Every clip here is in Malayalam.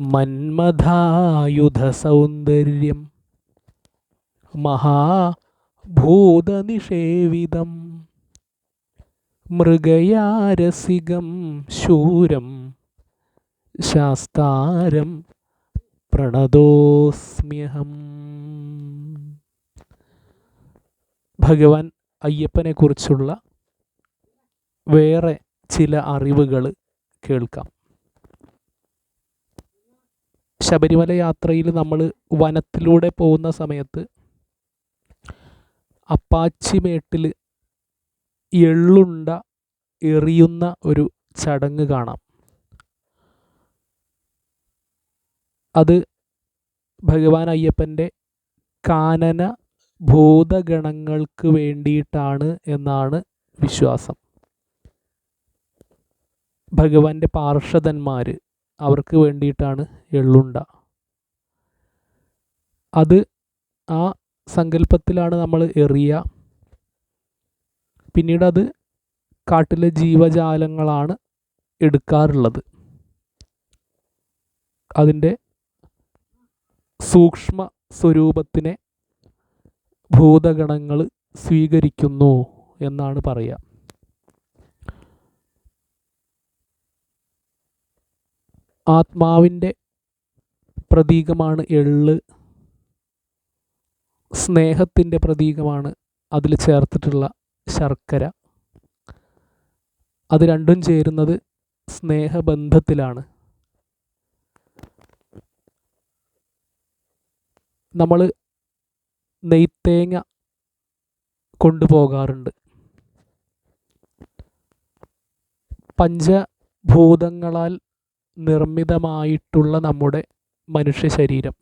മന്മഥായുധസൗന്ദര്യം മഹാഭൂതനിഷേവിതം മൃഗയാരസികം ശൂരം ശാസ്താരം പ്രണതോസ്മ്യഹം ഭഗവാൻ അയ്യപ്പനെക്കുറിച്ചുള്ള വേറെ ചില അറിവുകൾ കേൾക്കാം. ശബരിമല യാത്രയിൽ നമ്മൾ വനത്തിലൂടെ പോകുന്ന സമയത്ത് അപ്പാച്ചിമേട്ടിൽ എള്ളുണ്ട എറിയുന്ന ഒരു ചടങ്ങ് കാണാം. അത് ഭഗവാൻ അയ്യപ്പന്റെ കാനന ഭൂതഗണങ്ങൾക്ക് വേണ്ടിയിട്ടാണ് എന്നാണ് വിശ്വാസം. ഭഗവാന്റെ പാർഷദന്മാർ അവർക്ക് വേണ്ടിയിട്ടാണ് എള്ളുണ്ട. അത് ആ സങ്കല്പത്തിലാണ് നമ്മൾ എറിയ. പിന്നീട് അത് കാട്ടിലെ ജീവജാലങ്ങളാണ് എടുക്കാറുള്ളത്. അതിന്റെ സൂക്ഷ്മ സ്വരൂപത്തിനെ ഭൂതഗണങ്ങൾ സ്വീകരിക്കുന്നു എന്നാണ് പറയുക. ആത്മാവിന്റെ പ്രതീകമാണ് എള്ള്. സ്നേഹത്തിന്റെ പ്രതീകമാണ് അതിൽ ചേർത്തിട്ടുള്ള ശർക്കര. അത് രണ്ടും ചേരുന്നത് സ്നേഹബന്ധത്തിലാണ്. നമ്മൾ നെയ്ത്തേങ്ങ കൊണ്ടുപോകാറുണ്ട്. പഞ്ചഭൂതങ്ങളാൽ നിർമ്മിതമായിട്ടുള്ള നമ്മുടെ മനുഷ്യ ശരീരം.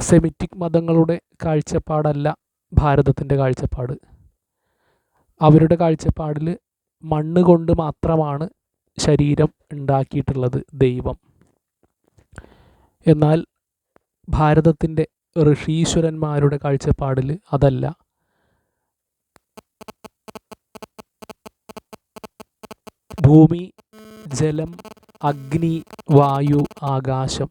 സെമിറ്റിക് മതങ്ങളുടെ കാഴ്ചപ്പാടല്ല ഭാരതത്തിന്റെ കാഴ്ചപ്പാട്. അവരുടെ കാഴ്ചപ്പാടിൽ മണ്ണ് കൊണ്ട് മാത്രമാണ് ശരീരം ഉണ്ടാക്കിയിട്ടുള്ളത് ദൈവം. എന്നാൽ ഭാരതത്തിന്റെ ഋഷീശ്വരന്മാരുടെ കാഴ്ചപ്പാടിൽ അതല്ല. ഭൂമി ജലം അഗ്നി വായു ആകാശം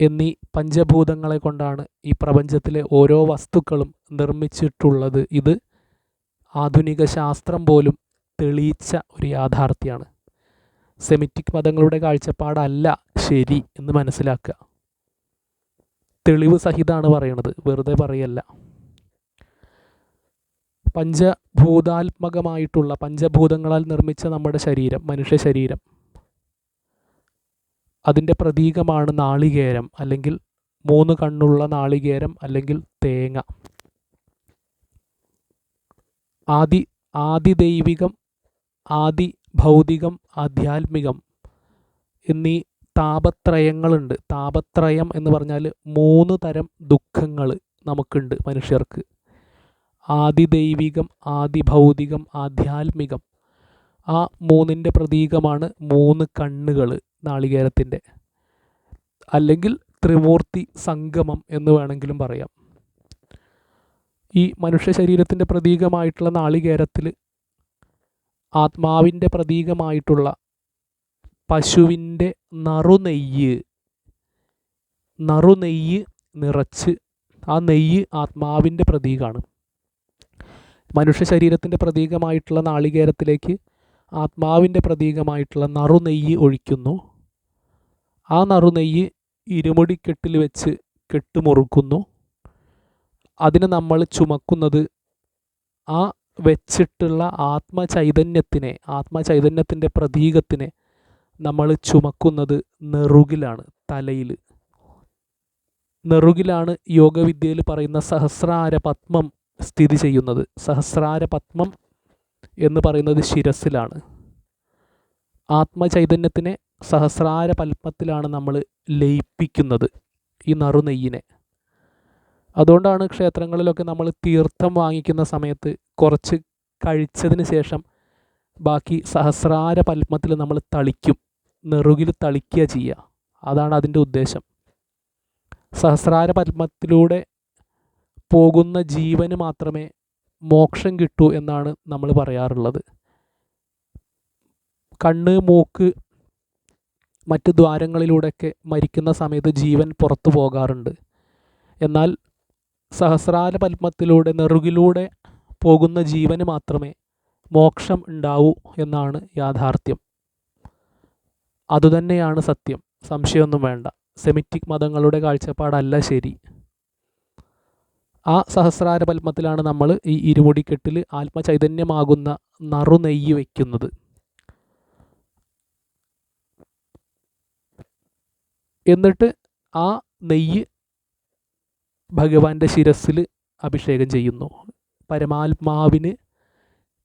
എന്നീ പഞ്ചഭൂതങ്ങളെ കൊണ്ടാണ് ഈ പ്രപഞ്ചത്തിലെ ഓരോ വസ്തുക്കളും നിർമ്മിച്ചിട്ടുള്ളത്. ഇത് ആധുനിക ശാസ്ത്രം പോലും തെളിയിച്ച ഒരു യാഥാർത്ഥ്യമാണ്. സെമിറ്റിക് മതങ്ങളുടെ കാഴ്ചപ്പാടല്ല ശരി എന്ന് മനസ്സിലാക്കുക. തെളിവ് സഹിതമാണ് പറയണത്. വെറുതെ പറയല്ല. പഞ്ചഭൂതാത്മകമായിട്ടുള്ള പഞ്ചഭൂതങ്ങളാൽ നിർമ്മിച്ച നമ്മുടെ ശരീരം മനുഷ്യ ശരീരം. അതിന്റെ പ്രതീകമാണ് നാളികേരം അല്ലെങ്കിൽ മൂന്ന് കണ്ണുള്ള നാളികേരം അല്ലെങ്കിൽ തേങ്ങ. ആദി ആദിദൈവികം ആദി ഭൗതികം ആധ്യാത്മികം എന്നീ താപത്രയങ്ങളുണ്ട്. താപത്രയം എന്ന് പറഞ്ഞാൽ മൂന്ന് തരം ദുഃഖങ്ങൾ നമുക്കുണ്ട് മനുഷ്യർക്ക്. ആദിദൈവികം ആദിഭൗതികം ആധ്യാത്മികം. ആ മൂന്നിന്റെ പ്രതീകമാണ് മൂന്ന് കണ്ണുകൾ നാളികേരത്തിന്റെ അല്ലെങ്കിൽ ത്രിമൂർത്തി സംഗമം എന്ന് വേണമെങ്കിലും പറയാം. ഈ മനുഷ്യ ശരീരത്തിന്റെ പ്രതീകമായിട്ടുള്ള നാളികേരത്തിൽ ആത്മാവിന്റെ പ്രതീകമായിട്ടുള്ള പശുവിന്റെ നറുനെയ്യ് നറുനെയ്യ് നിറച്ച് ആ നെയ്യ് ആത്മാവിന്റെ പ്രതീകമാണ് മനുഷ്യ ശരീരത്തിന്റെ പ്രതീകമായിട്ടുള്ള നാളികേരത്തിലേക്ക് ആത്മാവിന്റെ പ്രതീകമായിട്ടുള്ള നറുനെയ്യ് ഒഴിക്കുന്നു. ആ നറുനെയ്യ് ഇരുമുടിക്കെട്ടിൽ വെച്ച് കെട്ടുമുറുക്കുന്നു. അതിനെ നമ്മൾ ചുമക്കുന്നത് ആ വെച്ചിട്ടുള്ള ആത്മചൈതന്യത്തിനെ ആത്മചൈതന്യത്തിന്റെ പ്രതീകത്തിനെ നമ്മൾ ചുമക്കുന്നത് നെറുകിലാണ് തലയിൽ. നെറുകിലാണ് യോഗവിദ്യയിൽ പറയുന്ന സഹസ്രാര പത്മം സ്ഥിതി ചെയ്യുന്നത് സഹസ്രാര പത്മം എന്ന് പറയുന്നത് ശിരസിലാണ് ആത്മചൈതന്യത്തിനെ സഹസ്രാര പത്മത്തിലാണ് നമ്മൾ ലയിപ്പിക്കുന്നത് ഈ നറുനെയ്യിനെ അതുകൊണ്ടാണ് ക്ഷേത്രങ്ങളിലൊക്കെ നമ്മൾ തീർത്ഥം വാങ്ങിക്കുന്ന സമയത്ത് കുറച്ച് കഴിച്ചതിന് ശേഷം ബാക്കി സഹസ്രാര പത്മത്തിൽ നമ്മൾ തളിക്കും നെറുകിൽ തളിക്കുക ചെയ്യുക. അതാണ് അതിന്റെ ഉദ്ദേശം. സഹസ്രാര പത്മത്തിലൂടെ പോകുന്ന ജീവന് മാത്രമേ മോക്ഷം കിട്ടൂ എന്നാണ് നമ്മൾ പറയാറുള്ളത്. കണ്ണ് മൂക്ക് മറ്റ് ദ്വാരങ്ങളിലൂടെയൊക്കെ മരിക്കുന്ന സമയത്ത് ജീവൻ പുറത്തു പോകാറുണ്ട്. എന്നാൽ സഹസ്രാര പത്മത്തിലൂടെ നെറുകിലൂടെ പോകുന്ന ജീവന് മാത്രമേ മോക്ഷം ഉണ്ടാവൂ എന്നാണ് യാഥാർത്ഥ്യം. അതുതന്നെയാണ് സത്യം. സംശയമൊന്നും വേണ്ട. സെമിറ്റിക് മതങ്ങളുടെ കാഴ്ചപ്പാടല്ല ശരി. ആ സഹസ്രാര പത്മത്തിലാണ് നമ്മൾ ഈ ഇരുമുടിക്കെട്ടിൽ ആത്മചൈതന്യമാകുന്ന നറുനെയ്യ് വയ്ക്കുന്നത് എന്നിട്ട് ആ നെയ്യ് ഭഗവാന്റെ ശിരസ്സിൽ അഭിഷേകം ചെയ്യുന്നു. പരമാത്മാവിന്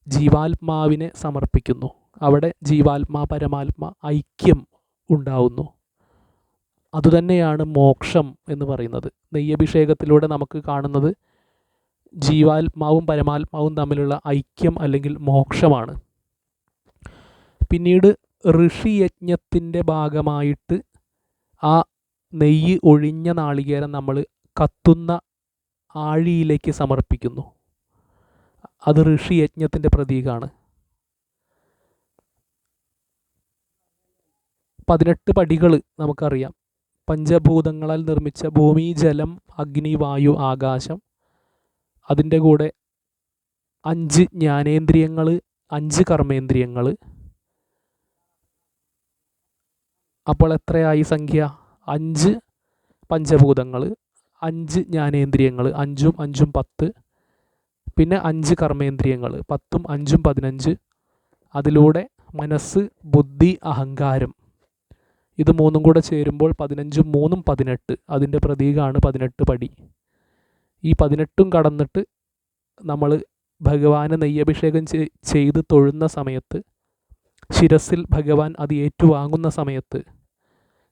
ജീവാത്മാവിനെ സമർപ്പിക്കുന്നു. അവിടെ ജീവാത്മാ പരമാത്മാ ഐക്യം ഉണ്ടാവുന്നു. അതുതന്നെയാണ് മോക്ഷം എന്ന് പറയുന്നത്. നെയ്യഭിഷേകത്തിലൂടെ നമുക്ക് കാണുന്നത് ജീവാത്മാവും പരമാത്മാവും തമ്മിലുള്ള ഐക്യം അല്ലെങ്കിൽ മോക്ഷമാണ്. പിന്നീട് ഋഷിയജ്ഞത്തിന്റെ ഭാഗമായിട്ട് ആ നെയ്യ് ഒഴിഞ്ഞ നാളികേരം നമ്മൾ കത്തുന്ന ആഴിയിലേക്ക് സമർപ്പിക്കുന്നു. അത് ഋഷിയജ്ഞത്തിന്റെ പ്രതീകമാണ് പതിനെട്ട് പടികൾ നമുക്കറിയാം. പഞ്ചഭൂതങ്ങളാൽ നിർമ്മിച്ച ഭൂമി ജലം അഗ്നി വായു ആകാശം. അതിന്റെ കൂടെ അഞ്ച് ജ്ഞാനേന്ദ്രിയങ്ങൾ അഞ്ച് കർമ്മേന്ദ്രിയങ്ങൾ അപ്പോൾ എത്രയായി സംഖ്യ? അഞ്ച് പഞ്ചഭൂതങ്ങൾ അഞ്ച് ജ്ഞാനേന്ദ്രിയങ്ങൾ അഞ്ചും അഞ്ചും പത്ത്. പിന്നെ അഞ്ച് കർമ്മേന്ദ്രിയങ്ങൾ പത്തും അഞ്ചും പതിനഞ്ച്. അതിലൂടെ മനസ്സ് ബുദ്ധി അഹങ്കാരം. ഇത് മൂന്നും കൂടെ ചേരുമ്പോൾ പതിനഞ്ചും മൂന്നും പതിനെട്ട്. അതിന്റെ പ്രതീകമാണ് പതിനെട്ട് പടി. ഈ പതിനെട്ടും കടന്നിട്ട് നമ്മൾ ഭഗവാന് നെയ്യഭിഷേകം ചെയ്ത് തൊഴുന്ന സമയത്ത് ശിരസിൽ ഭഗവാൻ അത് ഏറ്റുവാങ്ങുന്ന സമയത്ത്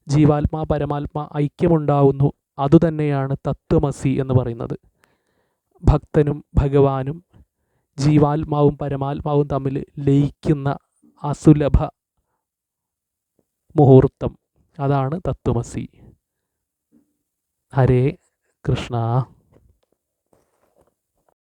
ജീവാത്മാ പരമാത്മാ ഐക്യമുണ്ടാവുന്നു. അതുതന്നെയാണ് തത്വമസി എന്ന് പറയുന്നത്. ഭക്തനും ഭഗവാനും ജീവാത്മാവും പരമാത്മാവും തമ്മിൽ ലയിക്കുന്ന അസുലഭ മുഹൂർത്തം. അതാണ് തത്വമസി. ഹരേ കൃഷ്ണ.